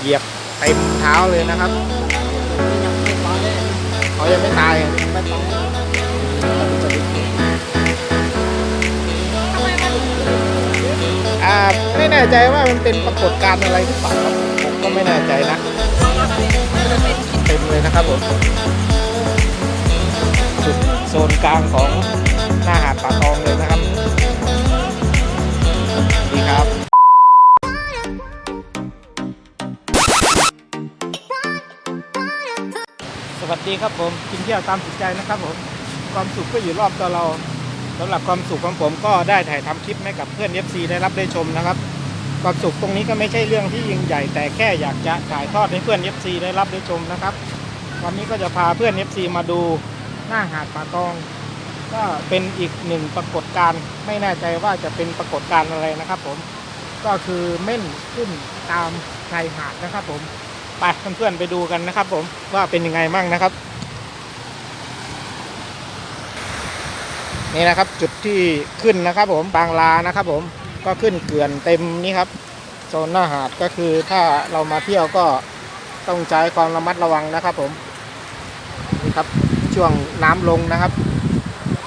เหยียบเต็มเท้าเลยนะครับเขายังไม่ตายไม่ตายอ่าไม่แน่ใจว่ามันเป็นปรากฏการณ์อะไรหรือเปล่าครับผมก็ไม่แน่ใจนะเต็มเลยนะครับผมจุดโซนกลางของหน้าหาดป่าตองเลยนะครับ วัสดีครับผมกินเที่ยวตามจิตใจนะครับผมความสุขก็อยู่รอบตัวเราสำหรับความสุขของผมก็ได้ถ่ายทำคลิปให้กับเพื่อน FC ได้รับได้ชมนะครับ ความสุขตรงนี้ก็ไม่ใช่เรื่องที่ยิ่งใหญ่ แต่แค่อยากจะถ่ายทอดให้เพื่อน FC ได้รับได้ชมนะครับ วันนี้ก็จะพาเพื่อน FC มาดูหน้าหาดป่าตอง ก็เป็นอีกหนึ่งปรากฏการณ์ไม่แน่ใจว่าจะเป็นปรากฏการณ์อะไรนะครับ ผมก็คือเม่นขึ้นตามชายหาดนะครับผม ไปเพื่อนๆไปดูกันนะครับ ผมว่าเป็นยังไงมั่งนะครับ นี่นะครับจุดที่ขึ้นนะครับ ผมบางลานะครับ ผมก็ขึ้นเกลื่อนเต็มนี่ครับโซนหน้าหาดก็คือถ้าเรามาเที่ยวก็ต้องใช้ความระมัดระวังนะครับ ผมนี่ครับช่วงน้ำลงนะครับ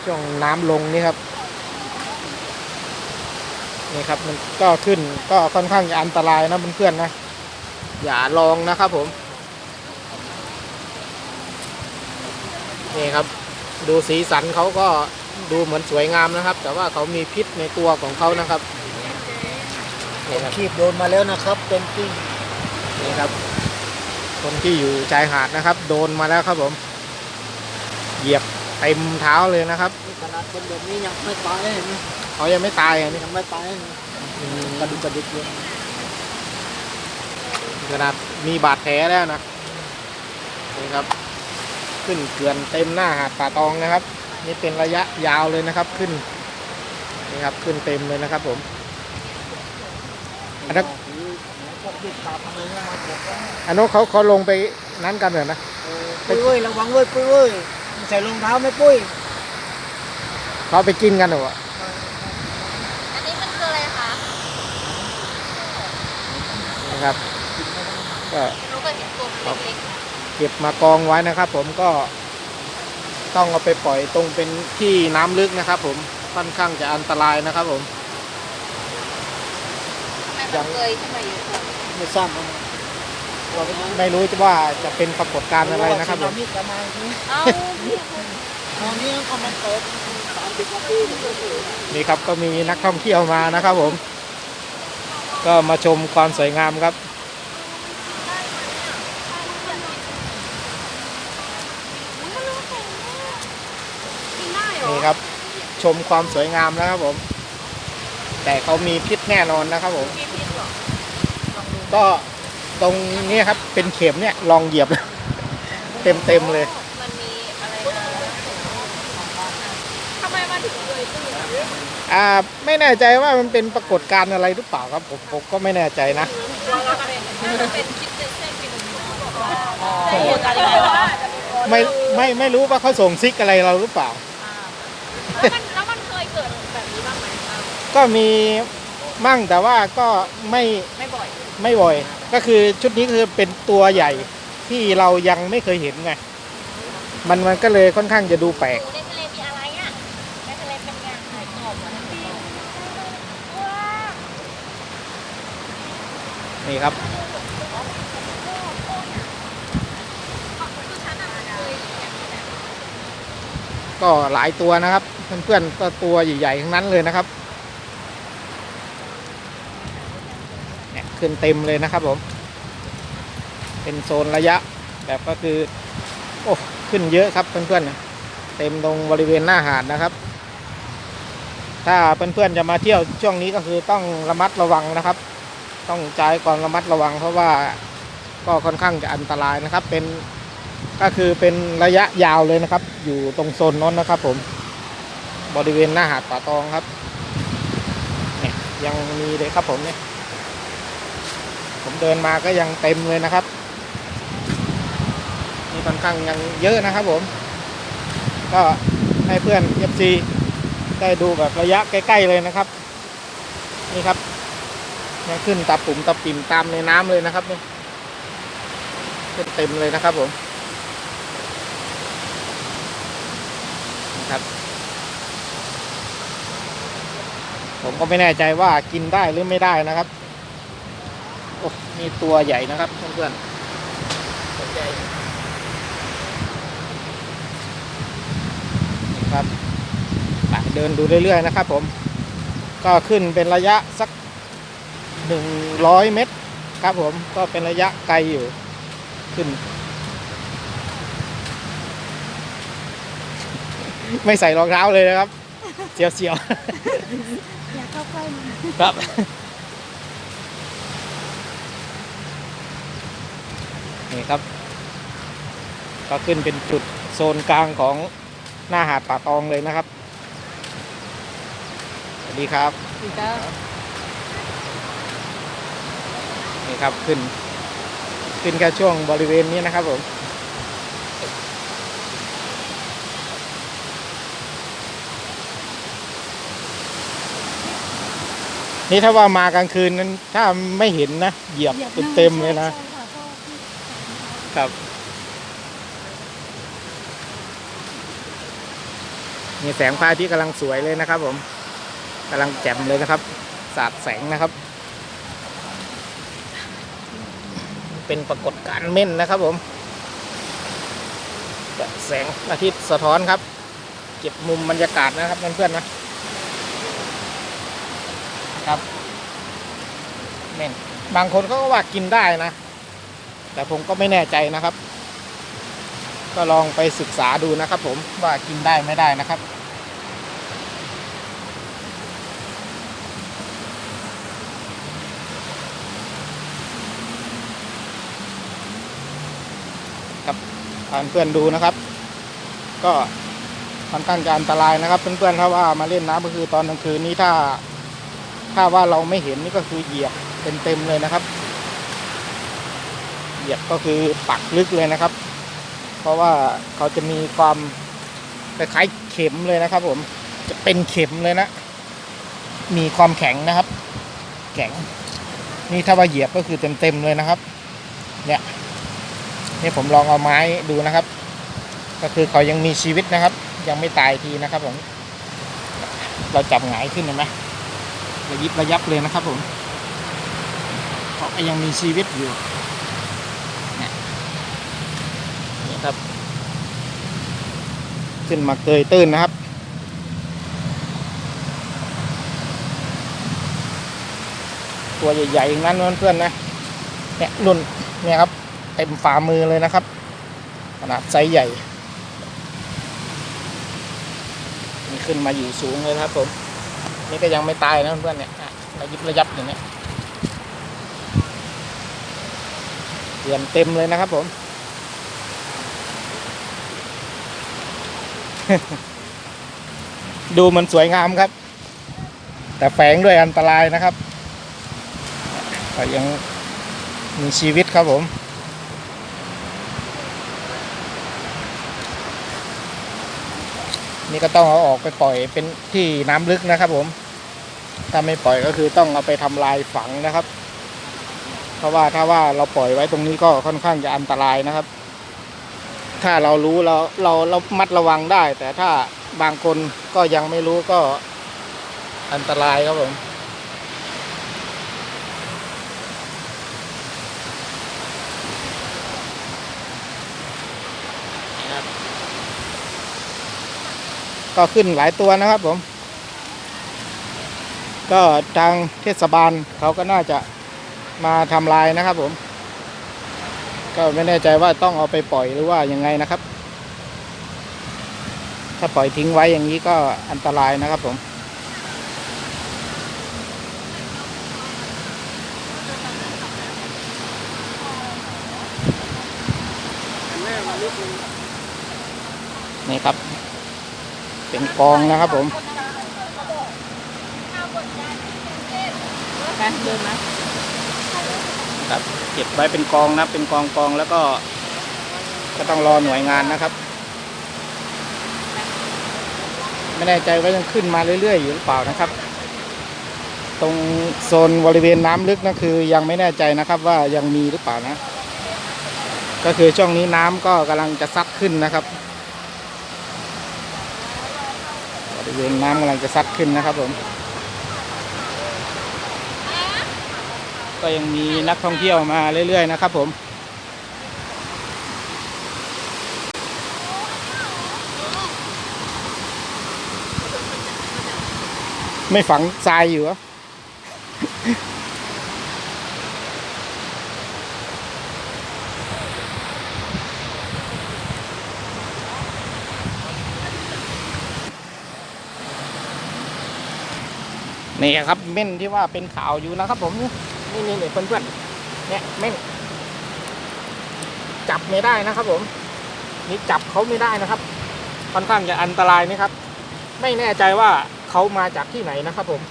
ช่วงน้ำลงนี่ครับนี่ครับมันก็ขึ้นก็ค่อนข้างจะอันตรายนะเพื่อนๆนะ อย่าลองนะครับผม นี่ครับ ดูสีสันเขาก็ดูเหมือนสวยงามนะครับ แต่ว่าเขามีพิษในตัวของเขานะครับนี่ครับขีบโดนมาแล้วนะครับเต็มที่นี่ครับ คนที่อยู่ชายหาดนะครับ โดนมาแล้วครับผม เหยียบเต็มเท้าเลยนะครับนี่ขนาดเป็นแบบนี้ยังไม่ตายนะเขายังไม่ตายอะนี่ยังไม่ตายนะอืมกระดูกกระดิกเลย ขนาดมีบาดแผลแล้วนะนี่ครับ ขึ้นเกลื่อนเต็มหน้าหาดป่าตองนะครับ นี่เป็นระยะยาวเลยนะครับขึ้นนี่ครับขึ้นเต็มเลยนะครับ ผมอันนั้นพวกที่ตาทำไมไม่มาบอกว่าอันนู้นเขาเขาลงไปนั้นกันเหรอนะเออปุ้ยเว้ยระวังเว้ยปุ้ยเว้ยใส่รองเท้าไหมปุ้ยเขาไปกินกันเหรอวะอันนี้มันคืออะไรคะนะครับ ก็รู้ก็เห็นตัวมันเล็กเก็บมากองไว้นะครับ ผมก็ต้องเอาไปปล่อยตรงเป็นที่น้ำลึกนะครับ ผมค่อนข้างจะอันตรายนะครับ ผมๆทำไมมันเคยขึ้นมาเยอะกว่าไม่ทราบมันเราก็ไม่รู้จะว่าจะเป็นปรากฏการณ์อะไรนะครับผมสึามิจะมาอีกทีเอ้าพี่คุณตอนนี้ก็มันเปิดสามสิบนาทีนี่ครับก็มีนักท่องเที่ยวมานะครับ ผม ก็มาชมความสวยงามครับ กินได้เหรอ นี่ครับ ชมความสวยงามนะครับผม แต่เขามีพิษแน่นอนนะครับผมกินพิษเหรอก็ตรงนี้ครับเป็นเข็มเนี่ยลองเหยียบ เต็มเต็มๆเลย มันมีอะไรนะทำไมมันถึงเคยขึ้นอะอ่าไม่แน่ใจว่ามันเป็นปรากฏการณ์อะไรหรือเปล่าครับผมผมก็ไม่แน่ใจนะน่าจะเป็นน่าจะเป็นคิดเส้นๆกินใช่เหตุการณ์ยังไงวะไม่ไม่ไม่รู้ว่าเขาส่งซิกอะไรเราหรือเปล่า แล้วมันแล้วมันเคยเกิดแบบนี้บ้างไหม ก็มีมั่งแต่ว่าก็ไม่ไม่บ่อย ไม่บ่อย ก็คือชุดนี้คือเป็นตัวใหญ่ที่เรายังไม่เคยเห็นไง มันมันก็เลยค่อนข้างจะดูแปลกในทะเลมีอะไรอะในทะเลเป็นไงหายกรอบเหรอว้านี่ครับคือฉันอะเคยก็หลายตัวนะครับ เพื่อนๆก็ตัวใหญ่ๆทั้งนั้นเลยนะครับเนี่ย ขึ้นเต็มเลยนะครับผม เป็นโซนระยะแบบก็คือ โอ้ขึ้นเยอะครับเพื่อนๆเต็มตรงบริเวณหน้าหาดนะครับ ถ้าเพื่อนๆจะมาเที่ยวช่วงนี้ก็คือต้องระมัดระวังนะครับ ต้องใช้ความระมัดระวัง เพราะว่าก็ค่อนข้างจะอันตรายนะครับ เป็นก็คือเป็นระยะยาวเลยนะครับ อยู่ตรงโซนนั้นนะครับ ผม บริเวณหน้าหาดป่าตองครับ เนี่ยยังมีเลยครับผมเนี่ย ผมเดินมาก็ยังเต็มเลยนะครับนี่ค่อนข้างยังเยอะนะครับผม ก็ให้เพื่อน FC ได้ดูแบบระยะใกล้ ๆ เลยนะครับ นี่ครับยังขึ้นตาปุ่มตาปิ่มตามในน้ำเลยนะครับนี่ขึ้นเต็มเลยนะครับผมนะครับ ผมก็ไม่แน่ใจว่ากินได้หรือไม่ได้นะครับ โอ้มีตัวใหญ่นะครับเพื่อนๆตัวใหญ่นี่ครับไปเดินดูเรื่อยๆนะครับ ผม ก็ขึ้นเป็นระยะสักหนึ่งร้อยเมตรครับผมก็เป็นระยะไกลอยู่ขึ้น ไม่ใส่รองเท้าเลยนะครับเสียวๆอยากเข้าใกล้มันครับ นี่ครับ ก็ขึ้นเป็นจุดโซนกลางของหน้าหาดป่าตองเลยนะครับ สวัสดีครับอีกแล้วนี่ครับขึ้น ขึ้นแค่ช่วงบริเวณนี้นะครับผมนี่ถ้าว่ามากลางคืนนั้นถ้าไม่เห็นนะ เหยียบเต็มๆเลยนะ ครับนี่แสงพระอาทิตย์กำลังสวยเลยนะครับ ผมกำลังแจ่มเลยนะครับ สาดแสงนะครับ เป็นปรากฏการณ์เม่นนะครับ ผมแสงอาทิตย์สะท้อนครับ เก็บมุมบรรยากาศนะครับเพื่อนๆนะครับเม่นบางคนเขาก็ว่ากินได้นะ แต่ผมก็ไม่แน่ใจนะครับ ก็ลองไปศึกษาดูนะครับ ผมว่ากินได้ไม่ได้นะครับ ครับพาเพื่อนดูนะครับ ก็ค่อนข้างจะอันตรายนะครับเพื่อนๆถ้าว่ามาเล่นน้ำก็คือตอนกลางคืนนี้ถ้า ถ้าว่าเราไม่เห็นนี่ก็คือเหยียบเต็มๆเลยนะครับ เหยียบก็คือปักลึกเลยนะครับ เพราะว่าเขาจะมีความคล้ายๆเข็มเลยนะครับ ผมจะเป็นเข็มเลยนะ มีความแข็งนะครับ แข็ง นี่ถ้าว่าเหยียบก็คือเต็มๆเลยนะครับ เนี่ยนี่ผมลองเอาไม้ดูนะครับ ก็คือเขายังมีชีวิตนะครับ ยังไม่ตายทีนะครับผมเราจับหงายขึ้นเห็นไหมระยิบระยับเลยนะครับผมเขายังมีชีวิตอยู่ นี่ ครับ ขึ้นมาเกยตื้นนะครับ ตัวใหญ่ๆอย่างนั้นเพื่อนๆนะเนี่ยรุ่นเนี่ยครับเต็มฝ่ามือเลยนะครับ ขนาดไซส์ใหญ่นี่ขึ้นมาอยู่สูงเลยนะครับผมนี่ก็ยังไม่ตายนะเพื่อนๆเนี่ยระยิบระยับอย่างเนี้ยเตรียมเต็มเลยนะครับผม ดูมันสวยงามครับ แต่แฝงด้วยอันตรายนะครับก็ยังมีชีวิตครับผม นี่ก็ต้องเอาออกไปปล่อยเป็นที่น้ำลึกนะครับผม ถ้าไม่ปล่อยก็คือต้องเอาไปทำลายฝังนะครับ เพราะว่าถ้าว่าเราปล่อยไว้ตรงนี้ก็ค่อนข้างจะอันตรายนะครับ ถ้าเรารู้เราเราเรามัดระวังได้ แต่ถ้าบางคนก็ยังไม่รู้ก็อันตรายครับผมนะครับก็ขึ้นหลายตัวนะครับผม ก็ทางเทศบาลเขาก็น่าจะมาทำลายนะครับผม ก็ไม่แน่ใจว่าต้องเอาไปปล่อยหรือว่ายังไงนะครับ ถ้าปล่อยทิ้งไว้อย่างนี้ก็อันตรายนะครับผมนี่ครับ เป็นกองนะครับผมไปเดินนะ ครับเก็บไว้เป็นกองนะเป็นกองกองแล้วก็ ก็ต้องรอหน่วยงานนะครับ ไม่แน่ใจว่ายังขึ้นมาเรื่อยๆอยู่หรือเปล่านะครับ ตรงโซนบริเวณน้ำลึกนั่นคือยังไม่แน่ใจนะครับว่ายังมีหรือเปล่านะ ก็คือช่วงนี้น้ำก็กำลังจะซัดขึ้นนะครับบริเวณน้ำกำลังจะซัดขึ้นนะครับผม ก็ยังมีนักท่องเที่ยวมาเรื่อย ๆ นะครับผมไม่ฝังทรายอยู่เหรอนี่ครับเม่นที่ว่าเป็นข่าวอยู่นะครับผม นี่นี่นี่เพื่อนๆเนี่ยเม่นจับไม่ได้นะครับ ผม นี่จับเขาไม่ได้นะครับ ค่อนข้างจะอันตรายนะครับ ไม่แน่ใจว่าเขามาจากที่ไหนนะครับ ผม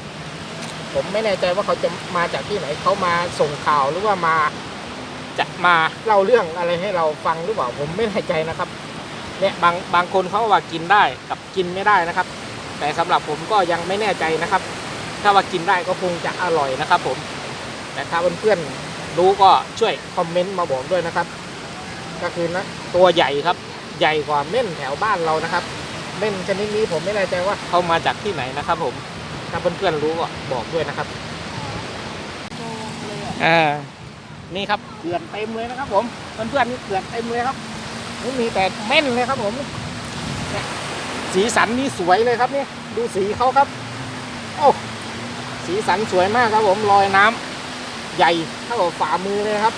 ผมไม่แน่ใจว่าเขาจะมาจากที่ไหน เขามาส่งข่าวหรือว่ามาจะมาเล่าเรื่องอะไรให้เราฟังหรือเปล่าผมไม่แน่ใจนะครับเนี่ยบางบางคนเขาว่ากินได้กับกินไม่ได้นะครับ แต่สำหรับผมก็ยังไม่แน่ใจนะครับ ถ้าว่ากินได้ก็คงจะอร่อยนะครับ ผม แต่ถ้าเพื่อนๆรู้ก็ช่วยคอมเมนต์มาบอกด้วยนะครับ ก็คือนะตัวใหญ่ครับ ใหญ่กว่าเม่นแถวบ้านเรานะครับ เม่นชนิดนี้ผมไม่แน่ใจว่าเขามาจากที่ไหนนะครับ ผม ถ้าเพื่อนๆรู้ก็บอกด้วยนะครับอ่านี่ครับเกลือนเต็มเลยนะครับ ผมเพื่อนๆนี่เกลือนเต็มเลยครับนี่มีแต่เม่นเลยครับ ผมเนี่ยสีสันนี่สวยเลยครับนี่ดูสีเขาครับ โอ้สีสันสวยมากครับผมลอยน้ำ ใหญ่เท่ากับฝ่ามือเลยครับ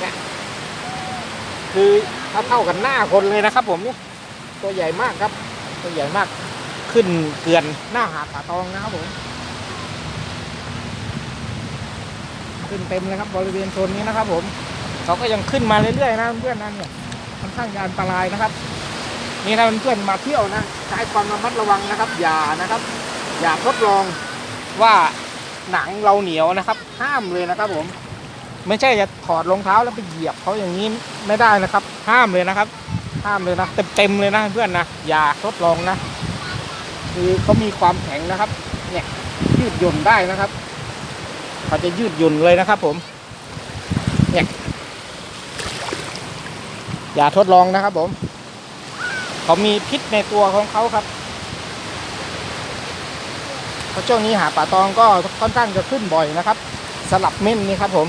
เนี่ยคือถ้าเท่ากันหน้าคนเลยนะครับ ผมนี่ตัวใหญ่มากครับ ตัวใหญ่มากขึ้นเกลือนหน้าหาดป่าตองนะครับผมขึ้นเต็มเลยครับ บริเวณโซนนี้นะครับ ผมเขาก็ยังขึ้นมาเรื่อยๆนะเพื่อนๆนั่นเนี่ยค่อนข้างจะอันตรายนะครับนี่ถ้าเพื่อนๆมาเที่ยวนะใช้ความระมัดระวังนะครับ อย่านะครับ อย่าทดลองว่า หนังเราเหนียวนะครับ ห้ามเลยนะครับ ผม ไม่ใช่จะถอดรองเท้าแล้วไปเหยียบเขาอย่างนี้ไม่ได้นะครับ ห้ามเลยนะครับ ห้ามเลยนะเต็มๆเลยนะเพื่อนนะอย่าทดลองนะคือเขามีความแข็งนะครับ เนี่ยยืดหยุ่นได้นะครับเขาจะยืดหยุ่นเลยนะครับ ผม เนี่ยอย่าทดลองนะครับ ผม เขามีพิษในตัวของเขาครับ เพราะช่วงนี้หาป่าตองก็ค่อนข้างจะขึ้นบ่อยนะครับ สลับเม่นนี่ครับผม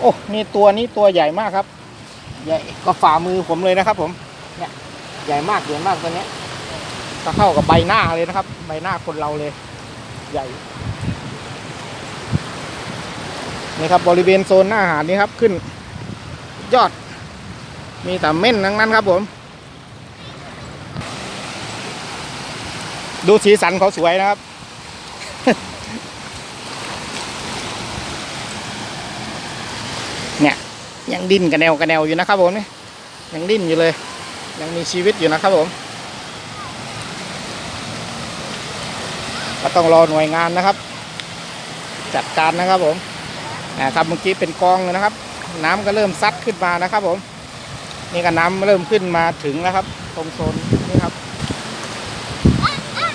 โอ้นี่ตัวนี้ตัวใหญ่มากครับ ใหญ่ก็ฝ่ามือผมเลยนะครับ ผมเนี่ยใหญ่มากใหญ่มากตัวนี้ก็เท่ากับใบหน้าเลยนะครับ ใบหน้าคนเราเลย ใหญ่นี่ครับบริเวณโซนหน้าหาดนี้ครับขึ้น ยอด มีแต่เม่นทั้งนั้นครับผม ดูสีสันเขาสวยนะครับ เนี่ย ยังดิ้นกระแนวกระแนวอยู่นะครับผมนี่ยังดิ้นอยู่เลย ยังมีชีวิตอยู่นะครับผม ก็ต้องรอหน่วยงานนะครับ จัดการนะครับผมนะครับเมื่อกี้เป็นกองเลยนะครับ น้ำก็เริ่มซัดขึ้นมานะครับผม นี่ก็น้ำเริ่มขึ้นมาถึงแล้วครับ ตรงโซนนี่ครับ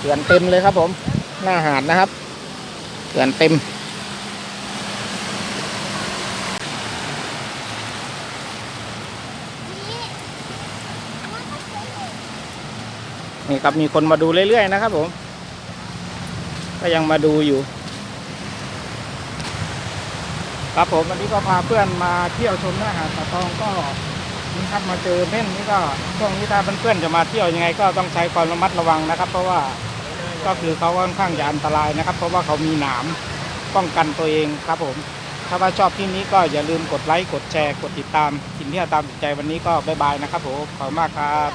ขื่อนเต็มเลยครับผม หน้าหาดนะครับเขื่อนเต็ม นี่ครับมีคนมาดูเรื่อยๆนะครับผม ก็ยังมาดูอยู่ ครับผมวันนี้ก็พาเพื่อนมาเที่ยวชมหน้าหาดตะตองก็นี่ครับมาเจอเม่นนี่ก็ช่วงนี้ถ้าเพื่อนๆจะมาเที่ยวยังไงก็ต้องใช้ความระมัดระวังนะครับ เพราะว่า ก็คือเขาค่อนข้างจะอันตรายนะครับ เพราะว่าเขามีหนามป้องกันตัวเองครับผม ถ้าว่าชอบที่นี้ก็อย่าลืมกดไลค์กดแชร์กดติดตามกินที่ตามจิตใจวันนี้ก็บ๊ายบายนะครับผมขอบคุณมากครับ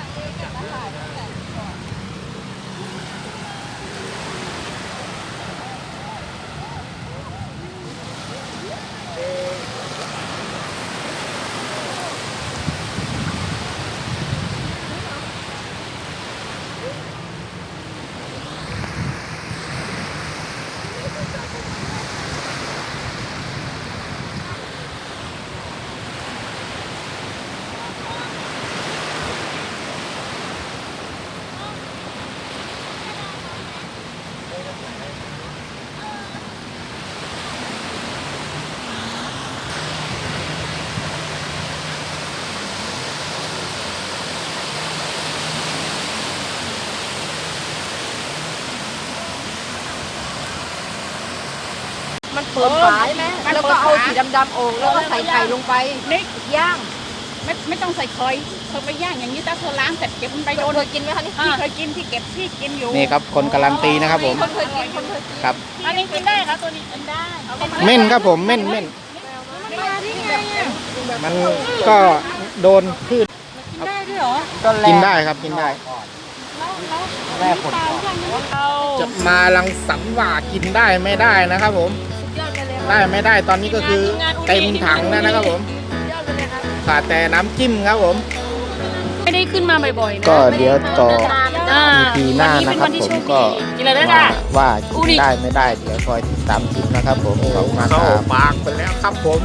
ปิดฝาใช่ไหมแล้วก็เอาสีดำๆออกแล้วก็ใส่ไข่ลงไปนี่ย่างไม่ไม่ต้องใส่เคยเธอไปย่างอย่างนี้ถ้าเธอล้างเสร็จเก็บมันไปโดนเคยกินไหมคะนี่พี่เคยกินที่เก็บที่กินอยู่นี่ครับคนการันตีนะครับผมคนเคยกินคนเคยกินครับอันนี้กินได้ค่ะตัวนี้กินได้เม่นครับผมเม่นเม่นมันก็โดนพืชกินได้ด้วยเหรอกินได้ครับกินได้แม่ผลเอาจะมาลังสังว่ากินได้ไม่ได้นะครับผม ได้ไม่ได้ตอนนี้ก็คือเต็มถังแล้วนะครับผมขาดแต่น้ำจิ้มครับผม ไม่ได้ขึ้นมาบ่อยๆนะก็เดี๋ยวต่ออ่า EP หน้านะครับ ผมก็กินเลยได้ว่าค่ะ ว่ากินได้ไม่ได้เดี๋ยวคอยติดตามคลิปนะครับ ผมขอบคุณมากครับปากไปแล้วครับผม